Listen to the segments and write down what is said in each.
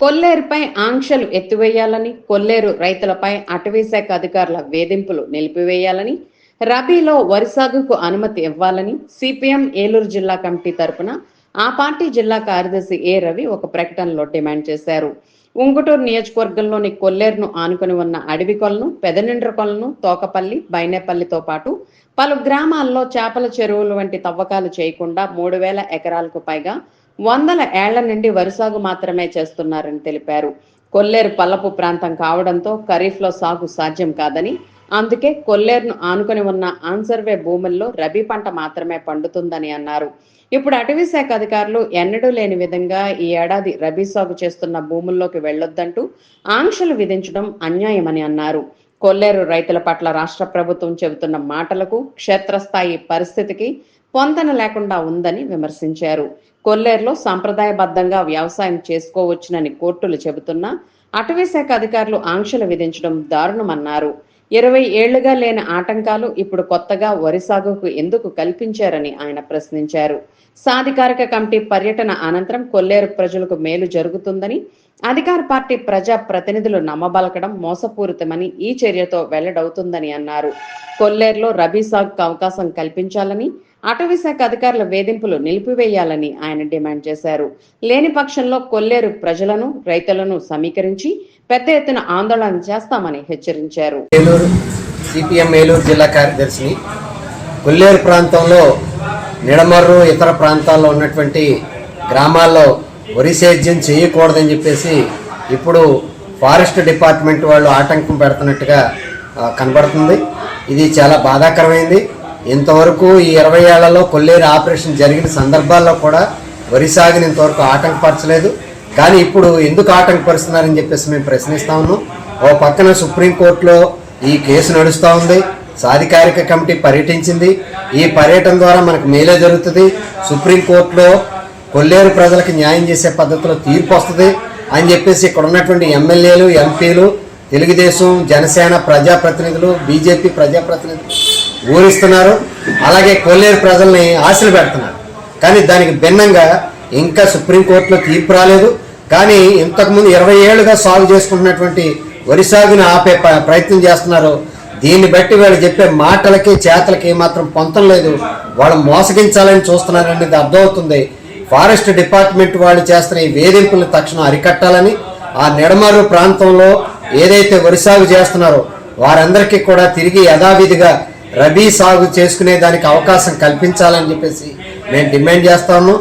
కొల్లేరుపై ఆంక్షలు ఎత్తివేయాలని కొల్లేరు రైతులపై అటవీ శాఖ అధికారుల వేధింపులు నిలిపివేయాలని రబీలో వరి సాగుకు అనుమతి ఇవ్వాలని సిపిఎం ఏలూరు జిల్లా కమిటీ తరపున ఆ పార్టీ జిల్లా కార్యదర్శి ఏ రవి ఒక ప్రకటనలో డిమాండ్ చేశారు. ఉంగుటూరు నియోజకవర్గంలోని కొల్లేరును ఆనుకుని ఉన్న అడవి కొలను పెదనిండ్ర కొలను తోకపల్లి బైనేపల్లితో పాటు పలు గ్రామాల్లో చేపల చెరువులు వంటి తవ్వకాలు చేయకుండా మూడు వేల ఎకరాలకు పైగా వందల ఏళ్ళ నుండి వరి సాగు మాత్రమే చేస్తున్నారని తెలిపారు. కొల్లేరు పల్లపు ప్రాంతం కావడంతో ఖరీఫ్లో సాగు సాధ్యం కాదని అందుకే కొల్లేరును ఆనుకొని ఉన్న ఆన్సర్వే భూముల్లో రబీ పంట మాత్రమే పండుతుందని అన్నారు. ఇప్పుడు అటవీ శాఖ అధికారులు ఎన్నడూ లేని విధంగా ఈ ఏడాది రబీ సాగు చేస్తున్న భూముల్లోకి వెళ్ళొద్దంటూ ఆంక్షలు విధించడం అన్యాయమని అన్నారు. కొల్లేరు రైతుల పట్ల రాష్ట్ర ప్రభుత్వం చెబుతున్న మాటలకు క్షేత్రస్థాయి పరిస్థితికి పొంతన లేకుండా ఉందని విమర్శించారు. కొల్లేరులో సాంప్రదాయబద్ధంగా వ్యవసాయం చేసుకోవచ్చునని కోర్టులు చెబుతున్నా అటవీ శాఖ అధికారులు ఆంక్షలు విధించడం దారుణమన్నారు. ఇరవై ఏళ్ళుగా లేని ఆటంకాలు ఇప్పుడు కొత్తగా వరి సాగుకు ఎందుకు కల్పించారని ఆయన ప్రశ్నించారు. సాధికారిక కమిటీ పర్యటన అనంతరం కొల్లేరు ప్రజలకు మేలు జరుగుతుందని అధికార పార్టీ ప్రజా ప్రతినిధులు నమ్మబలకడం మోసపూరితమని ఈ చర్యతో వెల్లడవుతుందని అన్నారు. కొల్లేరులో రబీ సాగుకు అవకాశం కల్పించాలని అటవీ శాఖ అధికారుల వేధింపులు నిలిపివేయాలని ఆయన డిమాండ్ చేశారు. లేని పక్షంలో కొల్లేరు ప్రజలను రైతులను సమీకరించి పెద్ద ఎత్తున ఆందోళన చేస్తామని హెచ్చరించారు. సిపిఎం ఏలూరు జిల్లా కార్యదర్శిని కొల్లేరు ప్రాంతంలో నిడమర్రు ఇతర ప్రాంతాల్లో ఉన్నటువంటి గ్రామాల్లో వరి సేద్యం చేయకూడదని చెప్పేసి ఇప్పుడు ఫారెస్ట్ డిపార్ట్మెంట్ వాళ్ళు ఆటంకం పెడుతున్నట్టుగా కనబడుతుంది. ఇది చాలా బాధాకరమైంది. ఇంతవరకు ఈ ఇరవై ఏళ్ళలో కొల్లేరు ఆపరేషన్ జరిగిన సందర్భాల్లో కూడా వరి సాగుని ఇంతవరకు ఆటంకపరచలేదు. కానీ ఇప్పుడు ఎందుకు ఆటంకపరుస్తున్నారని చెప్పేసి మేము ప్రశ్నిస్తా ఉన్నాం. ఓ పక్కన సుప్రీంకోర్టులో ఈ కేసు నడుస్తూ ఉంది. సాధికారిక కమిటీ పర్యటించింది. ఈ పర్యటన ద్వారా మనకు మేలే జరుగుతుంది. సుప్రీంకోర్టులో కొల్లేరు ప్రజలకు న్యాయం చేసే పద్ధతిలో తీర్పు వస్తుంది అని చెప్పేసి ఇక్కడ ఉన్నటువంటి ఎమ్మెల్యేలు ఎంపీలు తెలుగుదేశం జనసేన ప్రజాప్రతినిధులు బీజేపీ ప్రజాప్రతినిధులు ఊరిస్తున్నారు. అలాగే కొల్లేరు ప్రజల్ని ఆశలు పెడుతున్నారు. కానీ దానికి భిన్నంగా ఇంకా సుప్రీంకోర్టులో తీర్పు రాలేదు. కానీ ఇంతకుముందు ఇరవై ఏళ్ళుగా సాగు చేసుకుంటున్నటువంటి వరి సాగుని ఆపే ప్రయత్నం చేస్తున్నారు. దీన్ని బట్టి వాళ్ళు చెప్పే మాటలకి చేతలకి మాత్రం పొంతం లేదు. వాళ్ళు మోసగించాలని చూస్తున్నారనేది అర్థమవుతుంది. ఫారెస్ట్ డిపార్ట్మెంట్ వాళ్ళు చేస్తున్న ఈ వేధింపులను తక్షణం అరికట్టాలని ఆ నిడమరు ప్రాంతంలో ఏదైతే వరి సాగు చేస్తున్నారో వారందరికీ కూడా తిరిగి యథావిధిగా రబీ సాగు చేసుకునే దానికి అవకాశం కల్పించాలని చెప్పేసి మేము డిమాండ్ చేస్తాను.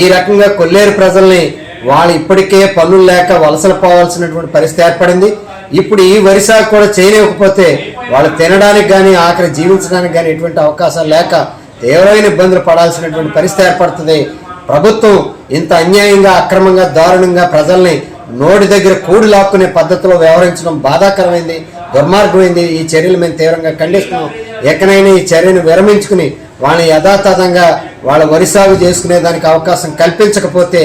ఈ రకంగా కొల్లేరు ప్రజల్ని వాళ్ళు ఇప్పటికే పనులు లేక వలసలు పోవాల్సినటువంటి పరిస్థితి ఏర్పడింది. ఇప్పుడు ఈ వరి సాగు కూడా చేయలేకపోతే వాళ్ళు తినడానికి కానీ ఆఖరి జీవించడానికి కానీ ఎటువంటి అవకాశాలు లేక తీవ్రమైన ఇబ్బందులు పడాల్సినటువంటి పరిస్థితి ఏర్పడుతుంది. ప్రభుత్వం ఇంత అన్యాయంగా అక్రమంగా దారుణంగా ప్రజల్ని నోటి దగ్గర కూడి లాక్కునే పద్ధతిలో వ్యవహరించడం బాధాకరమైంది దుర్మార్గమైంది. ఈ చర్యలు మేము తీవ్రంగా ఖండిస్తున్నాం. ఎక్కడైనా ఈ చర్యను విరమించుకుని వాళ్ళని యథాతథంగా వాళ్ళ వరి సాగు చేసుకునే దానికి అవకాశం కల్పించకపోతే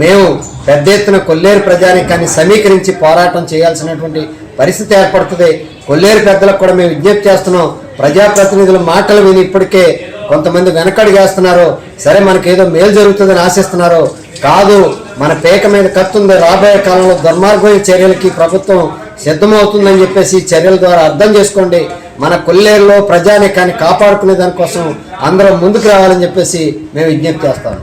మేము పెద్ద ఎత్తున కొల్లేరు ప్రజానికాన్ని సమీకరించి పోరాటం చేయాల్సినటువంటి పరిస్థితి ఏర్పడుతుంది. కొల్లేరు పెద్దలకు కూడా మేము విజ్ఞప్తి చేస్తున్నాం. ప్రజాప్రతినిధుల మాటలు విని ఇప్పటికే కొంతమంది వెనకడుగేస్తున్నారు. సరే మనకేదో మేలు జరుగుతుందని ఆశిస్తున్నారు. కాదు మన పేక మీద కత్తుంది రాబోయే కాలంలో దుర్మార్గమైన చర్యలకి ప్రభుత్వం సిద్ధమవుతుందని చెప్పేసి చర్యల ద్వారా అర్థం చేసుకోండి. మన కొల్లేరులో ప్రజానికాన్ని కాపాడుకునే దానికోసం అందరం ముందుకు రావాలని చెప్పేసి మేము విజ్ఞప్తి చేస్తాము.